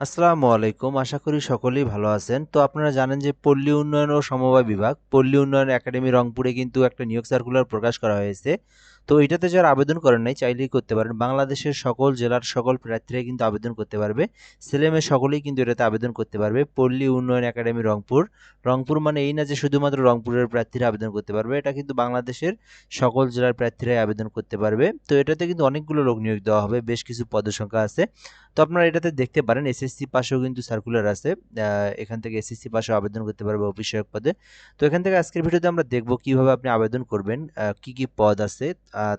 আসসালামু আলাইকুম, আশা করি সকলেই ভালো আছেন। তো আপনারা জানেন যে পল্লী উন্নয়ন ও সমবায় বিভাগ, পল্লী উন্নয়ন একাডেমি রংপুরে কিন্তু একটা নিয়োগ সার্কুলার প্রকাশ করা হয়েছে। তো এটাতে যারা আবেদন করেন নাই, চাইলেই করতে পারেন। বাংলাদেশের সকল জেলার সকল প্রার্থীরাই কিন্তু আবেদন করতে পারবে। ছেলেমেয়ে সকলেই কিন্তু এটাতে আবেদন করতে পারবে। পল্লী উন্নয়ন একাডেমি রংপুর। রংপুর মানে এই না যে শুধুমাত্র রংপুরের প্রার্থীরা আবেদন করতে পারবে, এটা কিন্তু বাংলাদেশের সকল জেলার প্রার্থীরাই আবেদন করতে পারবে। তো এটাতে কিন্তু অনেকগুলো লোক নিয়োগ দেওয়া হবে, বেশ কিছু পদসংখ্যা আছে। তো আপনারা এটাতে দেখতে পারেন এসএসসি পাশেও কিন্তু সার্কুলার আছে। এখান থেকে এসএসসি পাশেও আবেদন করতে পারবে অফিসায়ক পদে। তো এখান থেকে আজকের ভিডিওতে আমরা দেখব কীভাবে আপনি আবেদন করবেন কি কি পদ আছে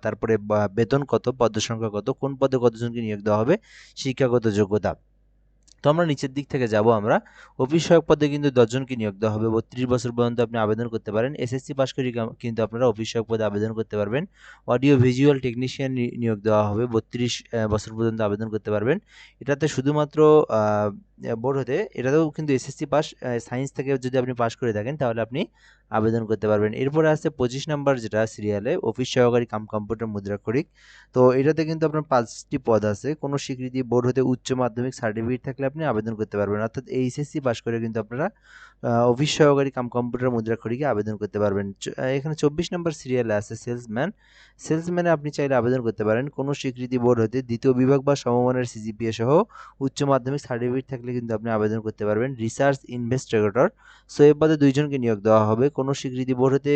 তারপরে বেতন কত পদ সংখ্যা কত, কোন পদে কতজনকে নিয়োগ দেওয়া হবে, শিক্ষাগত যোগ্যতা। তো আমরা নিচের দিক থেকে যাব আমরা। অফিস সহায়ক পদে কিন্তু দশজনকে নিয়োগ দেওয়া হবে। বত্রিশ বছর পর্যন্ত আপনি আবেদন করতে পারেন। এসএসসি পাস করে কিন্তু আপনারা অফিস সহায়ক পদে আবেদন করতে পারবেন। অডিও ভিজুয়াল টেকনিশিয়ান নিয়োগ দেওয়া হবে। বত্রিশ বছর পর্যন্ত আবেদন করতে পারবেন। এটাতে শুধুমাত্র বোর্ড হতে, এটাতেও কিন্তু এসএসসি পাস সায়েন্স থেকে যদি আপনি পাস করে থাকেন, তাহলে আপনি আবেদন করতে পারবেন। এরপরে আছে পঁচিশ নাম্বার যেটা সিরিয়ালে অফিস সহকারী কাম কম্পিউটার মুদ্রাক্ষরিক তো এটাতে কিন্তু আপনার পাঁচটি পদ আছে। কোনো স্বীকৃতি বোর্ড হতে উচ্চ মাধ্যমিক সার্টিফিকেট থাকলে আপনি আবেদন করতে পারবেন। অর্থাৎ এইচএসসি পাস করে কিন্তু আপনারা অফিস সহকারী কাম কম্পিউটার মুদ্রাক্ষরিকে আবেদন করতে পারবেন। এখানে চব্বিশ নম্বর সিরিয়ালে আছে সেলসম্যান সেলসম্যানে আপনি চাইলে আবেদন করতে পারেন। কোনো স্বীকৃতি বোর্ড হতে দ্বিতীয় বিভাগ বা সমমানের সিজিপিএ সহ উচ্চ মাধ্যমিক সার্টিফিকেট থাকলে কিন্তু আপনি আবেদন করতে পারবেন। রিসার্চ ইনভেস্টিগেটর সোয়েব পদে দুইজনকে নিয়োগ দেওয়া হবে। কোনো স্বীকৃতি বোর্ড হতে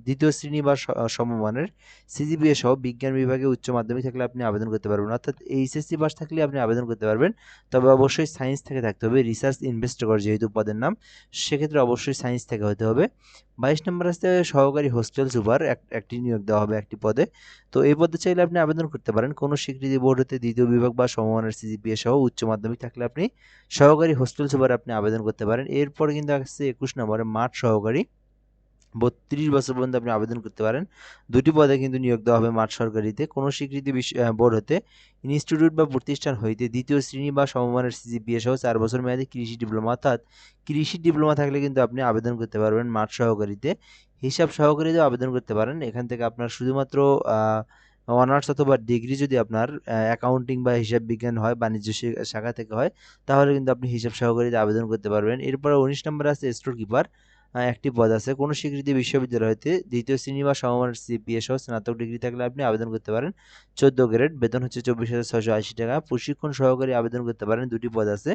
দ্বিতীয় শ্রেণি বা সমমানের সিজিপিএ সহ বিজ্ঞান বিভাগে উচ্চ মাধ্যমিক থাকলে আপনি আবেদন করতে পারবেন। অর্থাৎ এইচএসসি পাস থাকলে আপনি আবেদন করতে পারবেন। তবে অবশ্যই সায়েন্স থেকে থাকতে হবে। রিসার্চ ইনভেস্টিগেটর যেহেতু পদের নাম, সেক্ষেত্রে অবশ্যই সায়েন্স থেকে হতে হবে। বাইশ নম্বর আসতে সহকারী হোস্টেল সুপার এক- একটি নিয়োগ দেওয়া হবে একটি পদে। তো এই পদে চাইলে আপনি আবেদন করতে পারেন। কোনো স্বীকৃতি বোর্ড হতে দ্বিতীয় বিভাগ বা সমমানের সিজিপিএ সহ উচ্চ মাধ্যমিক থাকলে আপনি সহকারী হোস্টেল সুপার আপনি আবেদন করতে পারেন। এরপরে কিন্তু আসছে একুশ নম্বরে মাঠ সহকারী বত্রিশ বছর পর্যন্ত আপনি আবেদন করতে পারেন। দুটি পদে কিন্তু নিয়োগ দেওয়া হবে মাঠ সরকারিতে। কোনো স্বীকৃতি বোর্ড হতে ইনস্টিটিউট বা প্রতিষ্ঠান হইতে দ্বিতীয় শ্রেণি বা সমমানের সিজিপিএ সহ চার বছর মেয়াদী কৃষি ডিপ্লোমা অর্থাৎ কৃষি ডিপ্লোমা থাকলে কিন্তু আপনি আবেদন করতে পারবেন মাঠ সহকারীতে। হিসাব সহকারীতেও আবেদন করতে পারেন। এখান থেকে আপনার শুধুমাত্র অনার্স অথবা ডিগ্রি যদি আপনার অ্যাকাউন্টিং বা হিসাব বিজ্ঞান হয়, বাণিজ্য শাখা থেকে হয়, তাহলে কিন্তু আপনি হিসাব সহকারীতে আবেদন করতে পারবেন। এরপরে উনিশ নম্বর আছে স্টোর কিপার একটি পদ আছে। কোনো স্বীকৃতি বিশ্ববিদ্যালয় হতে দ্বিতীয় শ্রেণি বা সমমানের সিপিএ সহ স্নাতক ডিগ্রি থাকলে আপনি আবেদন করতে পারেন। চোদ্দ গ্রেড, বেতন হচ্ছে চব্বিশ হাজার ছশো আশি টাকা। প্রশিক্ষণ সহকারী আবেদন করতে পারেন, দুটি পদ আছে।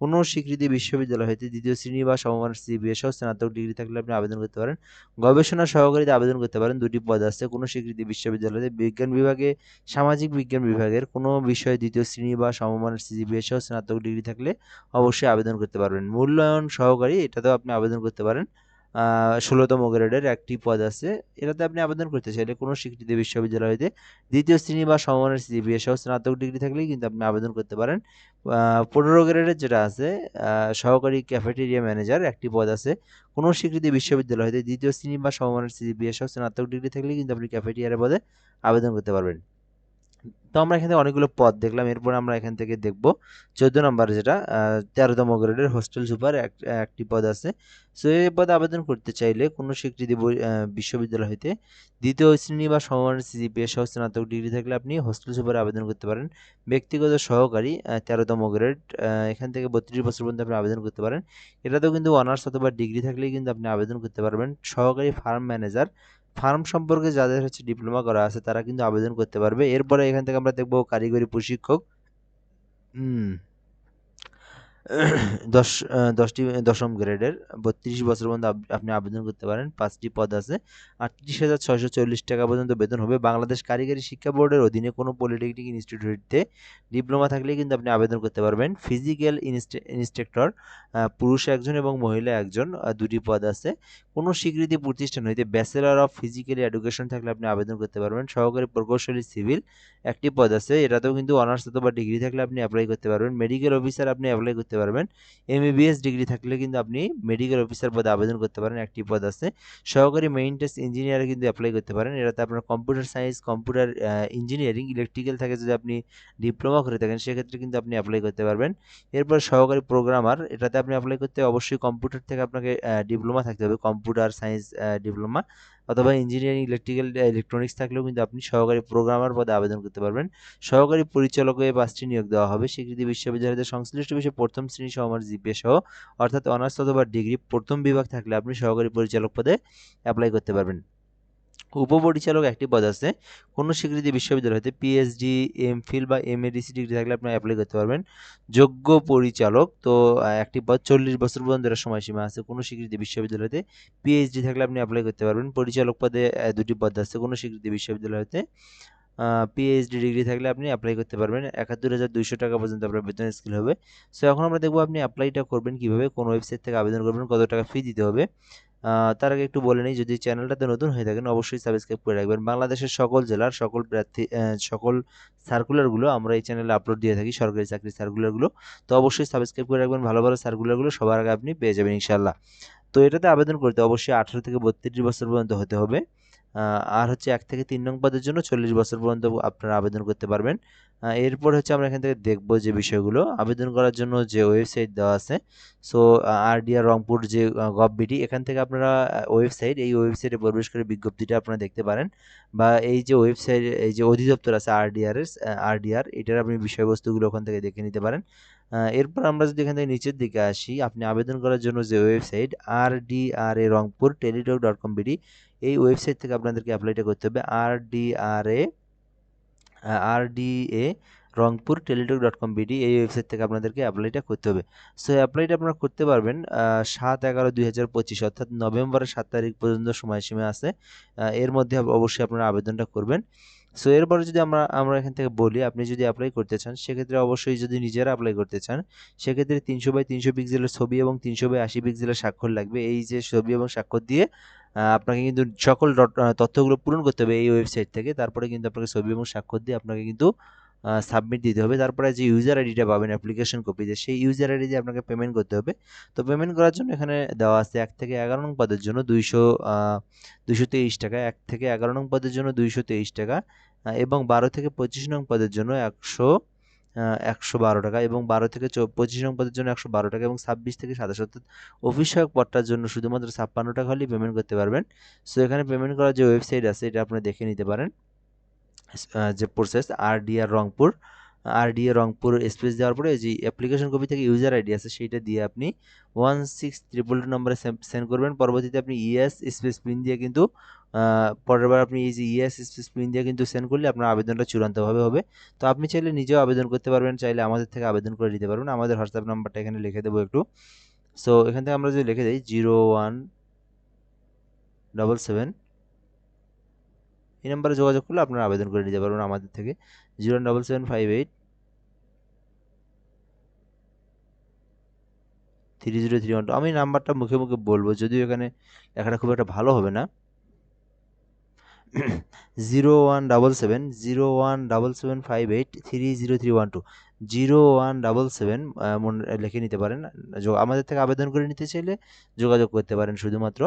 কোনো স্বীকৃতি বিশ্ববিদ্যালয় হতে দ্বিতীয় শ্রেণি বা সমমানের সিপিএ সহ স্নাতক ডিগ্রি থাকলে আপনি আবেদন করতে পারেন। গবেষণা সহকারীতে আবেদন করতে পারেন, দুটি পদ আছে। কোনো স্বীকৃতি বিশ্ববিদ্যালয় হতে বিজ্ঞান বিভাগে, সামাজিক বিজ্ঞান বিভাগের কোনো বিষয়ে দ্বিতীয় শ্রেণি বা সমমানের সিজিপিএ সহ স্নাতক ডিগ্রি থাকলে অবশ্যই আবেদন করতে পারবেন। মূল্যায়ন সহকারী এটাতেও আপনি আবেদন করতে পারেন। ষোলোতম গ্রেডের একটি পদ আছে। এটাতে আপনি আবেদন করতে চাইলে কোনো স্বীকৃতি বিশ্ববিদ্যালয় হতে দ্বিতীয় শ্রেণি বা সমমানের সিজিপিএ সহ স্নাতক ডিগ্রি থাকলেই কিন্তু আপনি আবেদন করতে পারেন। পনেরো গ্রেডের যেটা আছে সহকারী ক্যাফেটেরিয়া ম্যানেজার একটি পদ আছে। কোনো স্বীকৃতি বিশ্ববিদ্যালয় হতে দ্বিতীয় শ্রেণি বা সমমানের সিজিপিএ সহ স্নাতক ডিগ্রি থাকলেই কিন্তু আপনি ক্যাফেটেরিয়ার পদে আবেদন করতে পারবেন। তো আমরা এখানে অনেকগুলো পদ দেখলাম, এরপর আমরা এখান থেকে দেখব। চোদ্দ নম্বর যেটা তেরোতম গ্রেডের হোস্টেল সুপার একটি পদ আছে। সো, এই পদে আবেদন করতে চাইলে কোনো স্বীকৃতি বিশ্ববিদ্যালয় হইতে দ্বিতীয় শ্রেণি বা সমমানের সিজিপিএ সহ স্নাতক ডিগ্রি থাকলে আপনি হোস্টেল সুপারে আবেদন করতে পারেন। ব্যক্তিগত সহকারী তেরোতম গ্রেড এখান থেকে বত্রিশ বছর পর্যন্ত আপনি আবেদন করতে পারেন। এটাতেও কিন্তু অনার্স অথবা ডিগ্রি থাকলেই কিন্তু আপনি আবেদন করতে পারবেন। সহকারী ফার্ম ম্যানেজার ফার্ম সম্পর্কে যাদের হচ্ছে ডিপ্লোমা করা আছে, তারা কিন্তু আবেদন করতে পারবে। এরপরে এখান থেকে আমরা দেখব কারিগরি প্রশিক্ষক। হুম। দশ দশটি দশম গ্রেডের বত্রিশ বছর পর্যন্ত আপনি আবেদন করতে পারেন। পাঁচটি পদ আছে। আটত্রিশ হাজার ছয়শো চল্লিশ টাকা পর্যন্ত বেতন হবে। বাংলাদেশ কারিগরি শিক্ষা বোর্ডের অধীনে কোনো পলিটেকনিক ইনস্টিটিউটে ডিপ্লোমা থাকলে কিন্তু আপনি আবেদন করতে পারবেন। ফিজিক্যাল ইনস্ট্রাক্টর পুরুষ একজন এবং মহিলা একজন দুটি পদ আছে। কোনো স্বীকৃতি প্রতিষ্ঠান হইতে ব্যাচেলর অফ ফিজিক্যাল এডুকেশন থাকলে আপনি আবেদন করতে পারবেন। সহকারী প্রকৌশলী সিভিল, একটি পদ আছে। এটাতেও কিন্তু অনার্স অথবা ডিগ্রি থাকলে আপনি অ্যাপ্লাই করতে পারবেন। মেডিকেল অফিসার আপনি অ্যাপ্লাই করতে পারবেন। এমবিবিএস ডিগ্রি থাকলে কিন্তু আপনি মেডিকেল অফিসার পদে আবেদন করতে পারেন, একটি পদ আছে। সহকারী মেইনটেন্স ইঞ্জিনিয়ারে কিন্তু অ্যাপ্লাই করতে পারেন। এটাতে আপনার computer science computer engineering electrical থেকে যদি আপনি ডিপ্লোমা করে থাকেন, সেক্ষেত্রে কিন্তু আপনি অ্যাপ্লাই করতে পারবেন। এরপর সহকারী প্রোগ্রামার এটাতে আপনি অ্যাপ্লাই করতে অবশ্যই কম্পিউটার থেকে আপনাকে ডিপ্লোমা থাকতে হবে। কম্পিউটার সায়েন্স ডিপ্লোমা অথবা ইঞ্জিনিয়ারিং ইলেকট্রিক্যাল ইলেকট্রনিক্স থাকলেও কিন্তু আপনি সহকারী প্রোগ্রামার পদে আবেদন করতে পারবেন। সহকারী পরিচালক হয়ে পাঁচটি নিয়োগ দেওয়া হবে। স্বীকৃতি বিশ্ববিদ্যালয়তে সংশ্লিষ্ট বিষয়ে প্রথম শ্রেণি সহমার জিপিএ সহ, অর্থাৎ অনার্স অথবা ডিগ্রি প্রথম বিভাগ থাকলে আপনি সহকারী পরিচালক পদে অ্যাপ্লাই করতে পারবেন। উপপরিচালক একটি পদ আছে। কোনো স্বীকৃতি বিশ্ববিদ্যালয় হতে পিএইচডি এমফিল বা এমএডিসি ডিগ্রি থাকলে আপনি অ্যাপ্লাই করতে পারবেন। যোগ্য পরিচালক, তো একটি পদ চল্লিশ বছর পর্যন্ত এর সময়সীমা আছে। কোনো স্বীকৃতি বিশ্ববিদ্যালয়তে পিএইচডি থাকলে আপনি অ্যাপ্লাই করতে পারবেন। পরিচালক পদে দুটি পদ আছে। কোনো স্বীকৃতি বিশ্ববিদ্যালয়তে পিএইচডি ডিগ্রি থাকলে আপনি অ্যাপ্লাই করতে পারবেন। একাত্তর হাজার দুইশো টাকা পর্যন্ত আপনার বেতন স্কিল হবে। সো এখন আমরা দেখব আপনি অ্যাপ্লাইটা করবেন কীভাবে, কোন ওয়েবসাইট থেকে আবেদন করবেন, কত টাকা ফি দিতে হবে। তার আগে একটু বলে নিই, যদি চ্যানেলটাতে নতুন হয়ে থাকেন, অবশ্যই সাবস্ক্রাইব করে রাখবেন। বাংলাদেশের সকল জেলার সকল প্রার্থী সকল সার্কুলারগুলো আমরা এই চ্যানেলে আপলোড দিয়ে থাকি, সরকারি চাকরির সার্কুলারগুলো তো অবশ্যই সাবস্ক্রাইব করে রাখবেন, ভালো ভালো সার্কুলারগুলো সবার আগে আপনি পেয়ে যাবেন ইনশাল্লাহ তো এটাতে আবেদন করতে অবশ্যই আঠারো থেকে বত্রিশ বছর পর্যন্ত হতে হবে। আর হচ্ছে এক থেকে তিন নং পদের জন্য চল্লিশ বছর পর্যন্ত আপনারা আবেদন করতে পারবেন। এরপর হচ্ছে আমরা এখান থেকে দেখব যে বিষয়গুলো। আবেদন করার জন্য যে ওয়েবসাইট দেওয়া আছে সো আরডিআর রংপুর যে গভবিডি এখান থেকে আপনারা ওয়েবসাইট এই ওয়েবসাইটে প্রবেশ করে বিজ্ঞপ্তিটা আপনারা দেখতে পারেন। বা এই যে ওয়েবসাইট এই যে অধিদপ্তর আছে আরডিআর আরডিআর এটার আপনি বিষয়বস্তুগুলো ওখান থেকে দেখে নিতে পারেন। এরপর আমরা যদি এখান থেকে নিচের দিকে আসি, আপনি আবেদন করার জন্য যে website R D R A Rangpur teletalk dot com BD এই ওয়েবসাইট থেকে আপনাদেরকে অ্যাপ্লাইটা করতে হবে। R D R A R D A Rangpur teletalk dot com, BD, এই ওয়েবসাইট থেকে আপনাদেরকে অ্যাপ্লাইটা করতে হবে। সো অ্যাপ্লাইটা আপনারা করতে পারবেন সাত এগারো দুই হাজার পঁচিশ, অর্থাৎ নভেম্বরের সাত তারিখ পর্যন্ত সময়সীমা আছে। এর মধ্যে অবশ্যই আপনারা আবেদনটা করবেন। সো এরপরে যদি আমরা আমরা এখান থেকে বলি, আপনি যদি অ্যাপ্লাই করতে চান, সেক্ষেত্রে অবশ্যই যদি নিজেরা অ্যাপ্লাই করতে চান, সেক্ষেত্রে তিনশো বাই তিনশো পিক্সেলের ছবি এবং তিনশো বাই আশি পিক্সেলের স্বাক্ষর লাগবে। এই যে ছবি এবং স্বাক্ষর দিয়ে আপনাকে কিন্তু সকল তথ্যগুলো পূরণ করতে হবে এই ওয়েবসাইট থেকে। তারপরে কিন্তু আপনাকে ছবি এবং স্বাক্ষর দিয়ে আপনাকে কিন্তু সাবমিট দিতে হবে। তারপরে যে ইউজার আইডিটা পাবেন অ্যাপ্লিকেশন কপিতে সেই ইউজার আইডি দিয়ে আপনাকে পেমেন্ট করতে হবে। তো পেমেন্ট করার জন্য এখানে দেওয়া আছে এক থেকে এগারো নং পদের জন্য দুইশো দুইশো তেইশ টাকা। এক থেকে এগারো নং পদের জন্য দুইশো তেইশ টাকা এবং বারো থেকে পঁচিশ নং পদের জন্য একশো একশো বারো টাকা, এবং বারো থেকে পঁচিশ নং পদের জন্য একশো বারো টাকা, এবং ছাব্বিশ থেকে সাতাশ অর্থাৎ অফিস সহায়ক পদটার জন্য শুধুমাত্র ছাপ্পান্ন টাকা হলেই পেমেন্ট করতে পারবেন। সো এখানে পেমেন্ট করার যে ওয়েবসাইট আছে, এটা আপনি দেখে নিতে পারেন। যে প্রসেস আরডিআর রংপুর আর আরডিএ রংপুর স্পেস দেওয়ার পরে যে অ্যাপ্লিকেশন কপি থেকে ইউজার আইডি আছে, সেইটা দিয়ে আপনি ওয়ান সিক্স ট্রিপল টু নম্বরে সেন্ড করবেন। পরবর্তীতে আপনি ইএস স্পেস পিন দিয়ে কিন্তু পরের বার আপনি এই যে ইএস স্পেস পিন দিয়ে কিন্তু সেন্ড করলে আপনার আবেদনটা চূড়ান্তভাবে হবে। তো আপনি চাইলে নিজেও আবেদন করতে পারবেন, চাইলে আমাদের থেকে আবেদন করে দিতে পারবেন। আমাদের হোয়াটসঅ্যাপ নাম্বারটা এখানে লিখে দেবো একটু। সো এখান থেকে আমরা যদি লিখে দিই জিরো ওয়ান ডবল সেভেন এই নাম্বারে যোগাযোগ করলে আপনারা আবেদন করে নিতে পারবেন আমাদের থেকে। Zero double seven five eight three zero three one two. আমি নাম্বারটা মুখে মুখে বলব, যদিও এখানে লেখাটা খুব একটা ভালো হবে না। Zero one double seven zero one double seven five eight three zero three one two zero one double seven মনে লিখে নিতে পারেন। আমাদের থেকে আবেদন করে নিতে চাইলে যোগাযোগ করতে পারেন শুধুমাত্র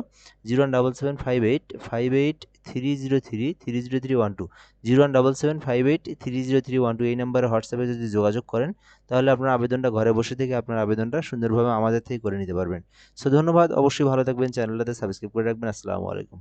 zero one double seven five eight five eight three zero three three zero three one two zero one double seven five eight three zero three one two এই নাম্বারে হোয়াটসঅ্যাপে যদি যোগাযোগ করেন, তাহলে আপনার আবেদনটা ঘরে বসে থেকে আপনার আবেদনটা সুন্দরভাবে আমাদের থেকে করে নিতে পারবেন। সো ধন্যবাদ, অবশ্যই ভালো থাকবেন, চ্যানেলটাতে সাবস্ক্রাইব করে রাখবেন, আসসালামু আলাইকুম।